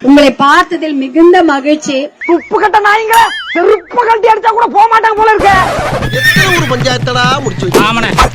உங்களை பார்த்ததில் மிகுந்த மகிழ்ச்சி. உப்பு கட்ட நாய்ங்க செருப்பு கட்டி அடிச்சா கூட போக மாட்டாங்க போல இருக்க. எத்தனை ஒரு பஞ்சாயத்தடா முடிச்சு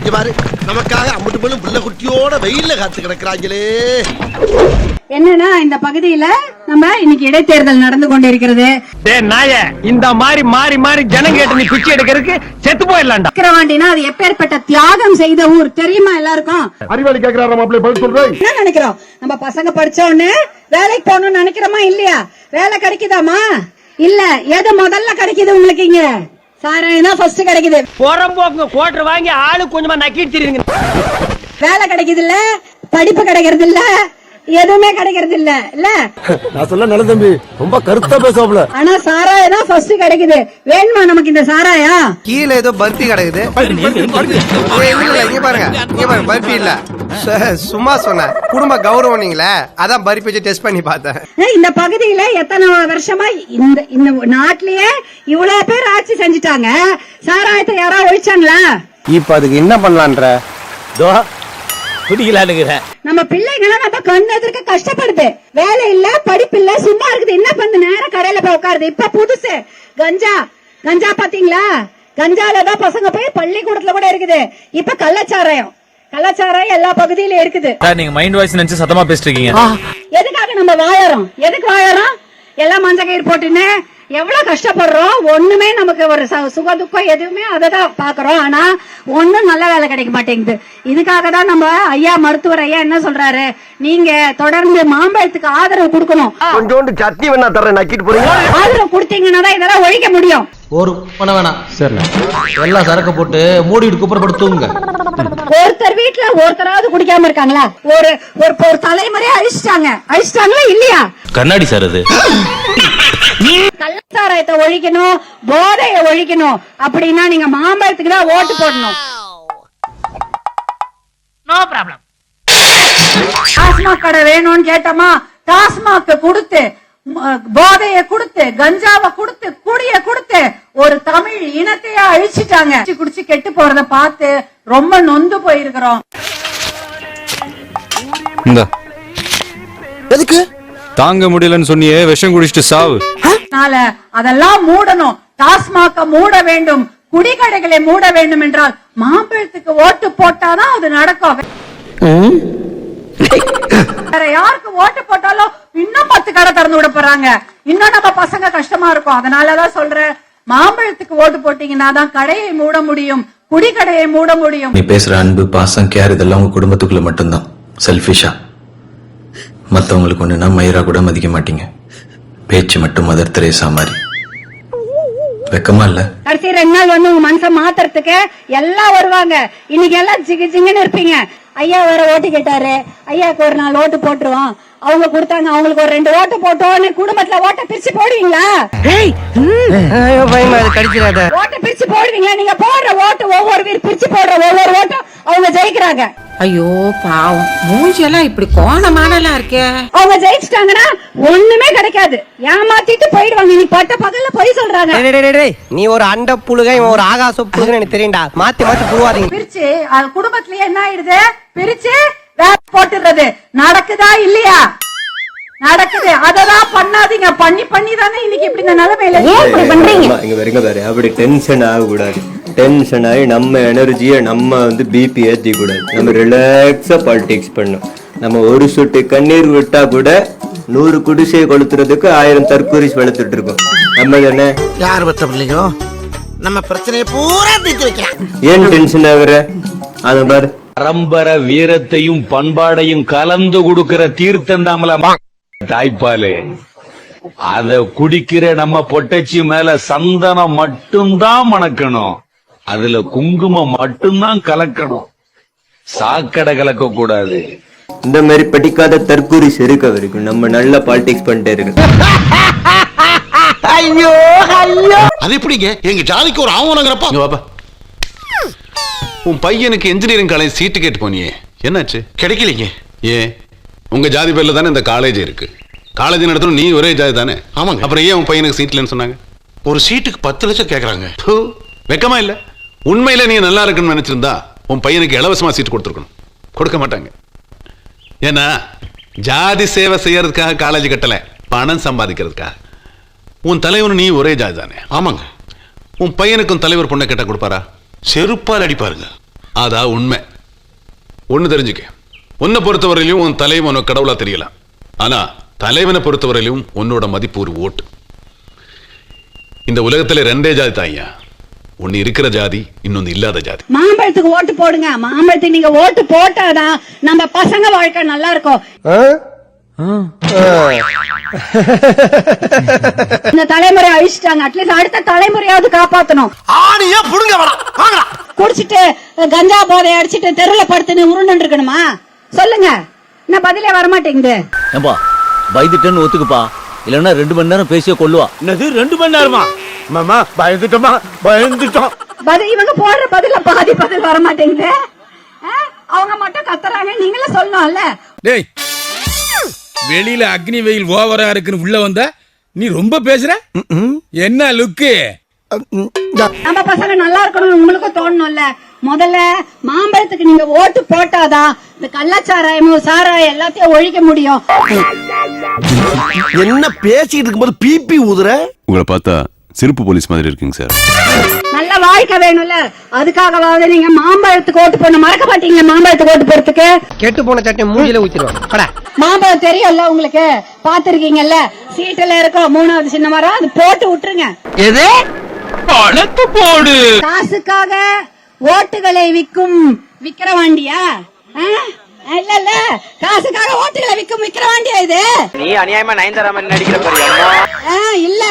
இங்க பாரு நமக்காக அம்பட்டு போலும் புள்ள குட்டியோட வெயில்ல காத்து கிடக்குறாங்களே. என்னன்னா இந்த பகுதியில நம்ம இன்னைக்கு இடைத்தேர்தல் நடந்து கொண்டிருக்கிறது. டேய் நாய இந்த மாதிரி மாறி மாறி ஜனம் கேட்டு நீ பிச்சை எடுக்கிறதுக்கு செத்து போயிடலாம்டா. விக்கிரவாண்டினா அது எப்பேற்பட்ட தியாகம் செய்த ஊர். தெரியுமா எல்லாருக்கும்? அறிவாளி கேக்குறாரு மாப்பிள்ளை? பதில் சொல்றேன் என்ன நினைக்கிறோம்? நம்ம பசங்க படிச்ச உடனே வேலைக்கு போகணும்னு நினைக்கிறோமா இல்லையா? வேலை கிடைக்குதாமா? இல்ல எது முதல்ல கிடைக்குது உங்களுக்கு இங்க? சாராயம் தான் ஃபர்ஸ்ட் கிடைக்குது. புறம்போக்குங்க கோட்டர் வாங்கி ஆளு கொஞ்சமா நக்கிட்டு தெரியுங்க வேலை கிடைக்குது இல்ல படிப்பு கிடைக்கிறது இல்ல எதுவுமே கிடைக்கிறது இல்ல? இல்ல நான் சொல்ல நல்ல தம்பி. ரொம்ப கருத்தா பேசுவாப்ல ஆனா சாராயம் தான் ஃபர்ஸ்ட் கிடைக்குது. வேணுமா நமக்கு இந்த சாராயம் கீழே ஏதோ பர்ஃபி கிடக்குது. இங்க பாருங்க. இங்க பாருங்க. பர்ஃபி இல்ல. சும்மா சொன்னேன். குடும்ப கௌரவம் நீங்களே. அதான் பர்ஃபி வச்சு டெஸ்ட் பண்ணி பார்த்தேன். இந்த பகுதியில எத்தனை வருஷமா இந்த இந்த நாட்டிலேயே இவ்வளவு பேர் ஆட்சி செஞ்சுட்டாங்க. சாராயத்தை யாரா ஒழிச்சாங்களா? இப்ப அதுக்கு என்ன பண்ணலான்ற? குடிக்கலான்னுக்கிறேன் நம்ம பிள்ளைங்களாம் நம்ம கண் எதிர்க்க கஷ்டப்படுது வேலை இல்ல படிப்பு இல்ல சும்மா இருக்குது. என்ன பண்ணு? நேரம் கடையில போய் உட்காருது. இப்ப புதுசு. கஞ்சா. கஞ்சா பாத்தீங்களா? கஞ்சால தான் பசங்க போய் பள்ளிக்கூடத்துல கூட இருக்குது. இப்ப கள்ளச்சாராயம். கள்ளச்சாராயம் எல்லா பகுதியிலும் இருக்குது. நீங்க மைண்ட் வாய்ஸ் நினைச்சு சத்தமா பேசிட்டு இருக்கீங்க. எதுக்காக நம்ம வாழறோம் எதுக்கு வாழறோம் எல்லாம் மஞ்ச கயிறு போட்டுன்னு எவ்வளவு கஷ்டப்படுறோம்? ஒண்ணுமே நமக்கு ஒரு ச- சுக துக்கம் எதுவுமே அதை தான் பாக்குறோம் ஆனா ஒண்ணும் நல்ல வேலை கிடைக்க மாட்டேங்குது. இதுக்காக தான் நம்ம ஐயா மருத்துவர் ஐயா என்ன சொல்றாரு? நீங்க தொடர்ந்து மாம்பழத்துக்கு ஆதரவு கொடுக்கணும். கொஞ்சோண்டு சட்னி வேணா தரேன் நக்கிட்டு போறீங்க ஆதரவு கொடுத்தீங்கன்னா தான் இதெல்லாம் ஒழிக்க முடியும். ஒரு பண்ண வேணாம். சரி எல்லாம் சரக்கு போட்டு மூடிட்டு தூங்குங்க. ஒருத்தர் வீட்டுல ஒருத்தராவது குடிக்காம இருக்காங்களா? ஒரு ஒரு ஒரு தலைமுறையை அழிச்சிட்டாங்க. அழிச்சிட்டாங்களா இல்லையா? கண்ணாடி சார் அது. கள்ளச்சாராயத்தை ஒழிக்கணும் போதையை ஒழிக்கணும். அப்படின்னா நீங்க மாம்பழத்துக்கு தான் ஓட்டு போடணும். நோ ப்ராப்ளம் டாஸ்மாக் கடை வேணும்னு கேட்டோமா டாஸ்மாக் கொடுத்து போதைய கொடுத்து கஞ்சாவை கொடுத்து குடிய கொடுத்து ஒரு தமிழ் இனத்தையே அழிச்சிட்டாங்க. குடிச்சு கெட்டு போறத பார்த்து ரொம்ப நொந்து போயிருக்கிறோம். எதுக்கு? தாங்க முடியலன்னு சொன்னியே விஷம் குடிச்சிட்டு சாவு. அதனால அதெல்லாம் மூடணும். டாஸ்மாக மூட வேண்டும். குடிகடைகளை மூட வேண்டும் என்றால் மாம்பழத்துக்கு ஓட்டு போட்டாதான் அது நடக்கும். வேற யாருக்கு ஓட்டு போட்டாலும் இன்னும் பத்து கடை திறந்து விட போறாங்க. இன்னும் நம்ம பசங்க கஷ்டமா இருக்கும். அதனாலதான் சொல்றேன் மாம்பழத்துக்கு ஓட்டு போட்டீங்கன்னா தான் கடையை மூட முடியும் குடிகடையை மூட முடியும். நீ பேசுற அன்பு பாசம் கேர் இதெல்லாம் உங்க குடும்பத்துக்குள்ள மட்டும்தான். செல்ஃபிஷா மத்தவங்களுக்கு ஒண்ணுனா மயிரா கூட மதிக்க மாட்டீங்க. பேச்சு மட்டும் மதர் தெரேசா மாதிரி. வெக்கமா இல்ல? கடைசி ரெண்டு நாள் வந்து உங்க மனசை மாத்துறதுக்கு எல்லாம் வருவாங்க. இன்னைக்கு எல்லாம் ஜிகு ஜிங்குன்னு இருப்பீங்க. ஐயா வேற ஓட்டு கேட்டாரு. ஐயாக்கு ஒரு நாள் ஓட்டு போட்டுருவோம். அவங்க கொடுத்தாங்க அவங்களுக்கு ஒரு ரெண்டு ஓட்டு போட்டோன்னு குடும்பத்துல ஓட்டை பிரிச்சு போடுவீங்களா? ஓட்டை பிரிச்சு போடுவீங்களா? நீங்க போடுற ஓட்டு ஒவ்வொரு வீர் பிரிச்சு போடுற ஒவ்வொரு அவங்க ஜெயிக்கிறாங்க. ஐயோ பாவம். மூஞ்செல்லாம் இப்படி கோணமானலாம் இருக்கே. அவங்க ஜெயிச்சிட்டாங்கன்னா ஒண்ணுமே கிடைக்காது. ஏமாத்திட்டு போயிடுவாங்க. இன்னைக்கு பட்ட பகல்ல போய் சொல்றாங்க. டேய், டேய், டேய், டேய். நீ ஒரு அண்ட புழுக இவன் ஒரு ஆகாச புழுகன்னு எனக்கு தெரியும்டா. மாத்தி மாத்தி புழுவாதீங்க. பிரிச்சு அது குடும்பத்திலேயே என்ன ஆயிடுது? பிரிச்சு வேலை போட்டுறது நடக்குதா இல்லையா? நடக்குது. அததான் பண்ணாதீங்க. பண்ணி பண்ணி தானே இன்னைக்கு இப்படி இந்த நிலைமையில ஏன் இப்படி பண்றீங்க இங்க வரைக்கும் பாரு. அப்படி டென்ஷன் ஆகக்கூடாது. டென்ஷன் ஆகி நம்ம எனர்ஜியை நம்ம வந்து பிபி ஏற்றி கூடாது நம்ம ரிலாக்ஸா பாலிடிக்ஸ் பண்ணும் நம்ம ஒரு சொட்டு கண்ணீர் விட்டா கூட நூறு குடிசையை கொளுத்துறதுக்கு ஆயிரம் தற்கூரிஸ் வளர்த்துட்டு இருக்கோம் நம்ம தானே யார் பத்த பிள்ளையோ நம்ம பிரச்சனையை பூரா தீர்த்து வைக்கலாம் ஏன் டென்ஷன் ஆகுற? அத பாரு. பரம்பர வீரத்தையும் பண்பாடையும் கலந்து கொடுக்கிற தீர்த்தந்தாமல தாய்ப்பாலு. அத குடிக்கிற நம்ம பொட்டச்சி மேல சந்தனம் மட்டும்தான் மணக்கணும். அதுல குங்குமம் மட்டும்தான் கலக்கணும். சாக்கடை கலக்க கூடாது. இந்த மாதிரி படிக்காத தற்கூரிஸ் இருக்க வரைக்கும் நம்ம நல்ல பாலிடிக்ஸ் பண்ணிட்டே இருக்கு அது எப்படிங்க? எங்க ஜாதிக்கு ஒரு ஆவணங்கிறப்ப பாப்பா உன் பையனுக்கு இன்ஜினியரிங் காலேஜ் சீட்டு கேட்டு போனியே. என்னாச்சு? கிடைக்கலீங்க. ஏன்? உங்க ஜாதி பேர்ல தானே இந்த காலேஜ் இருக்கு. காலேஜ் நடத்தணும் நீ ஒரே ஜாதி தானே? ஆமாங்க. அப்புறம் ஏன் உன் பையனுக்கு சீட் இல்லைன்னு சொன்னாங்க? ஒரு சீட்டுக்கு பத்து லட்சம் கேக்குறாங்க. தூ, வெக்கமா இல்ல? உண்மையில நீ நல்லா இருக்குன்னு நினைச்சிருந்தா உன் பையனுக்கு இலவசமா சீட் கொடுத்துருக்கணும். கொடுக்க மாட்டாங்க. ஏன்னா ஜாதி சேவை செய்யறதுக்காக காலேஜ் கட்டல பணம் சம்பாதிக்கிறதுக்கா உன் தலைவன் நீ ஒரே ஜாதி தானே? ஆமாங்க. உன் பையனுக்கும் தலைவர் பொண்ணை கேட்டா கொடுப்பாரா? செருப்பால் அடிப்பாருங்க. அதா உண்மை. ஒண்ணு தெரிஞ்சுக்க. உன்னை பொறுத்தவரையிலும் உன் தலைவன் உனக்கு கடவுளா தெரியலாம். ஆனா தலைவனை பொறுத்தவரையிலும் உன்னோட மதிப்பு ஒரு ஓட்டு. இந்த உலகத்துல ரெண்டே ஜாதி தாய்யா? ஒன்னு இருக்கிற ஜாதி இன்னொன்னு இல்லாத ஜாதி. மாம்பழத்துக்கு ஓட்டு போடுங்க. மாம்பழத்துக்கு நீங்க ஓட்டு போட்டாதான் நம்ம பசங்க வாழ்க்கை நல்லா இருக்கும். இந்த தலைமுறை அழிச்சிட்டாங்க. அட்லீஸ்ட் அடுத்த தலைமுறையாவது காப்பாத்தணும். ஆணியா புடுங்க வாங்கடா. குடிச்சிட்டு கஞ்சா போதை அடிச்சிட்டு தெருல படுத்துன்னு உருண்டு இருக்கணுமா? சொல்லுங்க. என்ன பதிலே வரமாட்டேங்குது. ஏம்பா பயந்துட்டேன்னு ஒத்துக்குப்பா. இல்லன்னா ரெண்டு மணி நேரம் பேசிய கொள்ளுவா என்னது ரெண்டு மணி நேரமா? மாமா பயந்துட்டோமா? பயந்துட்டோம். பதில் இவங்க போடுற பதில பாதி பதில் வர மாட்டேங்குது? அவங்க மட்டும் கத்துறாங்க நீங்களே சொல்லணும்ல. டேய் வெளியில அக்னி வெயில் ஓவரா இருக்குன்னு உள்ள வந்த நீ ரொம்ப பேசுற? என்ன லுக்கு? நம்ம பசங்க நல்லா இருக்கணும்னு உங்களுக்கும் தோணணும்ல முதல்ல மாம்பழத்துக்கு நீங்க ஓட்டு போட்டாதான் இந்த கள்ளச்சாராயமும் சாராயம் எல்லாத்தையும் ஒழிக்க முடியும். என்ன பேசிட்டு இருக்கும்போது பிபி ஊதுற? உங்களை பார்த்தா சிறப்பு போலீஸ் மாதிரி இருக்குங்க சார். நல்ல வாழ்க்கை வேணும்ல. அதுக்காகவாவது நீங்க மாம்பழத்துக்கு ஓட்டு போடணும். மறக்க மாட்டீங்க மாம்பழத்துக்கு ஓட்டு போறதுக்கு கெட்டு போன சட்டை மூஞ்சில ஊத்திடுவான் படா. மாம்பழம் தெரியும்ல உங்களுக்கு? பாத்திருக்கீங்கல்ல சீட்டுல இருக்கும் மூணாவது சின்ன மரம் அது போட்டு விட்டுருங்க. எது? பணத்து போடு. காசுக்காக ஓட்டுகளை விக்கும் விக்கிரவாண்டியா ஆ? இல்ல இல்ல. காசுக்காக ஓட்டுகளை விக்கும் விக்கிரவாண்டியா இது? நீ அநியாயமா நயன்தாரா மாதிரி நடிக்கிற பாரு ஆ, இல்ல.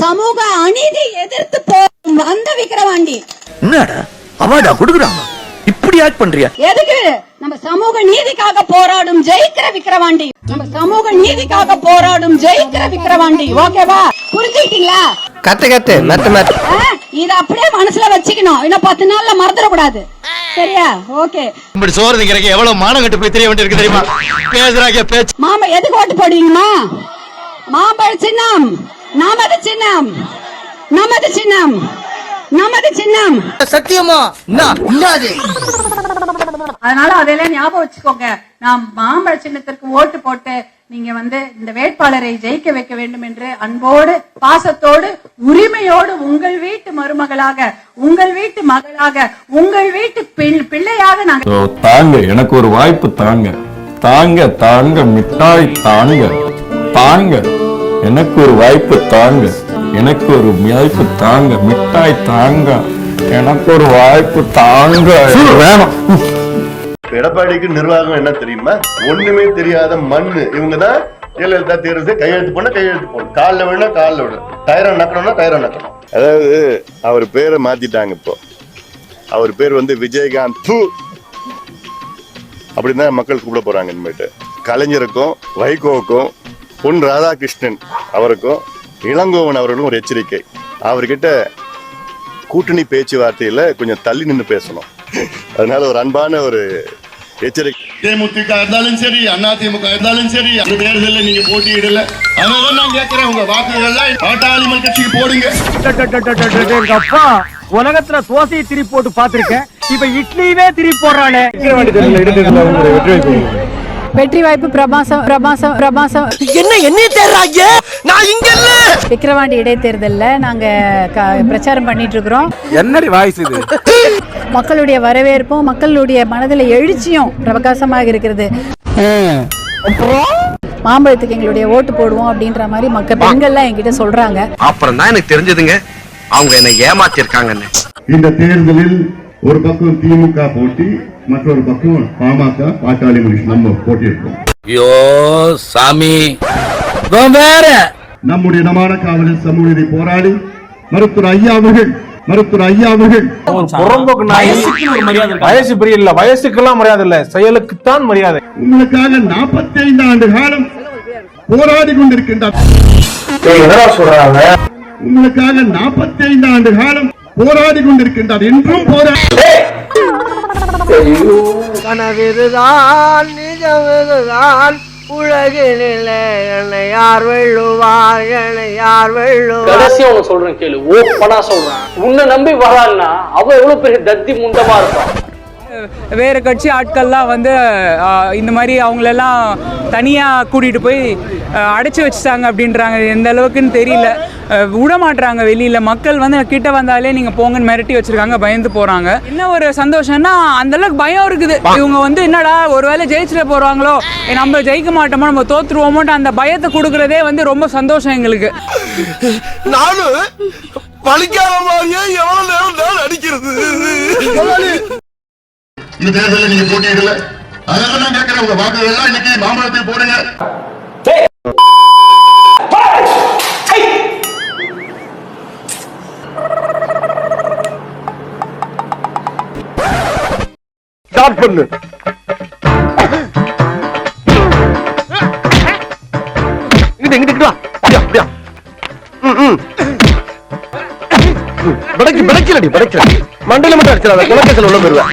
சமூக அநீதி எதிர்த்து போகும் வந்த விக்கிரவாண்டி என்னடா? அவாடா குடுக்குறாங்க. இப்படி ஆக்ட் பண்றியா? எதுக்கு? நம்ம சமூக நீதிக்காக போராடும் ஜெயிக்கிற விக்கிரவாண்டி நம்ம சமூக நீதிக்காக போராடும் ஜெயிக்கிற விக்கிரவாண்டி ஓகேவா புரிஞ்சுக்கிட்டீங்களா? கத்து கத்து. மெத்த மெத்த. இத அப்படியே மனசுல வச்சுக்கணும். இன்னும் பத்து நாள்ல மறந்துடக்கூடாது. சரியா? ஓகே. இப்படி சோறு திங்கிறக்கு எவ்வளவு மானம் கட்டு போய் தெரிய வேண்டியிருக்கு தெரியுமா? பேசுறாங்க பேச்சு. மாம்பழ எதுக்கு ஓட்டு போடுவீங்கம்மா மாம்பழ சின்னம். நமது சின்னம். நமது சின்னம். நமது சின்னம். சத்தியமா? அதனால அதெல்லாம் ஞாபகம் வச்சுக்கோங்க. நாம் மாம்பழ சின்னத்திற்கு ஓட்டு போட்டு நீங்க வந்து இந்த வேட்பாளரை ஜெயிக்க வைக்க வேண்டும் என்று அன்போடு பாசத்தோடு உரிமையோடு உங்கள் வீட்டு மருமகளாக உங்கள் வீட்டு மகளாக உங்கள் வீட்டு பிள்- பிள்ளையாக நாங்க தாங்க எனக்கு ஒரு வாய்ப்பு தாங்க. தாங்க தாங்க மிட்டாய் தாங்க. தாங்க எனக்கு ஒரு வாய்ப்பு தாங்க. எனக்கு ஒரு வாய்ப்பு தாங்க மிட்டாய் தாங்க. எனக்கு ஒரு வாய்ப்பு தாங்க. வேணும். எடப்பாடிக்கு நிர்வாகம் என்ன தெரியுமா? ஒண்ணுமே தெரியாத மண்ணு. இவங்க தான் ஜெயலலிதா தேர்வு செய்ய கையெழுத்து போன கையெழுத்து போடணும். காலில் விழா காலில் விடும் டயரை நக்கணும்னா டயரை நக்கணும். அதாவது அவர் பேரை மாத்திட்டாங்க இப்போ. அவர் பேர் வந்து விஜயகாந்த் பூ. அப்படின்னு தான் மக்கள் கூப்பிட போறாங்க இனிமேட்டு. கலைஞருக்கும் வைகோவுக்கும் பொன் ராதாகிருஷ்ணன் அவருக்கும் இளங்கோவன் அவர்களும் ஒரு எச்சரிக்கை. அவர்கிட்ட கூட்டணி பேச்சுவார்த்தையில் கொஞ்சம் தள்ளி நின்று பேசணும். அதனால ஒரு அன்பான ஒரு எச்சரிக்கை தேமுதிக இருந்தாலும் சரி அதிமுக இருந்தாலும் சரி அந்த தேர்தலில் நீங்க போட்டியிடல அதனால நான் கேட்கிறேன் உங்க வாக்குகள்லாம் பாட்டாளிமல் கட்சிக்கு போடுங்க அப்பா உலகத்துல தோசையை திருப்பி போட்டு பாத்திருக்கேன் இப்ப இட்லியவே திருப்பி போடுறானே வெற்றி வாய்ப்பு பிரபாசம் பிரபாசம் பிரபாசம். என்ன என்ன தேர்றாங்க நான் இங்க இல்ல. விக்கிரவாண்டி இடைத்தேர்தல்ல நாங்க க- பிரச்சாரம் பண்ணிட்டு இருக்கிறோம் என்னடி வாய்ஸ் இது? மக்களுடைய வரவேற்பும் மக்களுடைய மனதில் எழுச்சியும் பிரகாசமாக இருக்கிறது. மாம்பழத்துக்கு எங்களுடைய ஓட்டு போடுவோம் அப்படின்ற மாதிரி மக்கள் பெண்கள்லாம் என்கிட்ட சொல்றாங்க. அப்புறம் தான் எனக்கு தெரிஞ்சதுங்க. அவங்க என்ன ஏமாத்திருக்காங்கன்னு. இந்த தேர்தலில் ஒரு பக்கம் திமுக போட்டி மற்றொரு பக்கம் பாமக பாட்டாளி மனுஷன். நம்ம போட்டி இருக்கோம் ஐயோ சாமி. வேற. நம்முடைய இனமான காவலர் சமூக நீதி போராளி மருத்துவர் ஐயா அவர்கள் மருத்துவர் ஐயா அவர்கள். புறம்போக்கு நாய். வயசு பெரிய இல்ல வயசுக்கெல்லாம் மரியாதை இல்ல செயலுக்குத்தான் மரியாதை. உங்களுக்காக 45 ஆண்டு காலம் போராடி கொண்டிருக்கின்றார் உங்களுக்காக 45 ஆண்டு காலம் போராடி கொண்டிருக்கின்றார். என்றும் போராடி கனவிதுதான் நிஜமிதுதான் உலகினில் என்னை யார் வெள்ளுவார் என்னை யார் வெள்ளுவார் கடைசியா உனக்கு சொல்றேன் கேளு ஓப்பனா சொல்றேன். உன்னை நம்பி வரான்னா அவ எவ்வளவு பெரிய தத்தி முண்டமா இருப்பான்? வேறு கட்சி ஆட்கள்லாம் வந்து இந்த மாதிரி அவங்களெல்லாம் தனியாக கூட்டிகிட்டு போய் அடைச்சி வச்சுட்டாங்க அப்படின்றாங்க. எந்த அளவுக்குன்னு தெரியல. ஆஹ், விட மாட்றாங்க வெளியில். மக்கள் வந்து கிட்ட வந்தாலே நீங்கள் போங்கன்னு மிரட்டி வச்சுருக்காங்க பயந்து போகிறாங்க என்ன ஒரு சந்தோஷம்னா அந்த அளவுக்கு பயம் இருக்குது. இவங்க வந்து என்னடா ஒருவேளை ஜெயிச்சுட்டு போகிறாங்களோ நம்ம ஜெயிக்க மாட்டோமோ நம்ம தோத்துருவோமோன்ட்டு அந்த பயத்தை கொடுக்குறதே வந்து ரொம்ப சந்தோஷம் எங்களுக்கு. நானும் பழிக்காத மாதிரியே எவ்வளவு நேரம் நான் அடிக்கிறது? இந்த தேர்தலில் நீங்க போட்டியிடல. அதனால நான் கேட்கிறேன் உங்க வாக்குகள் இன்னைக்கு மாம்பழத்தை போடுங்க. ஸ்டார்ட் பண்ணு. இங்கிட்டு இங்கிட்டு வா. அப்படியா ம், ம். பிடைக்கு பிடைக்கலடி பிடைக்கல மண்டையில மட்டும் அடிச்சிடாத குலக்கத்தில் உள்ள போயிருவேன்.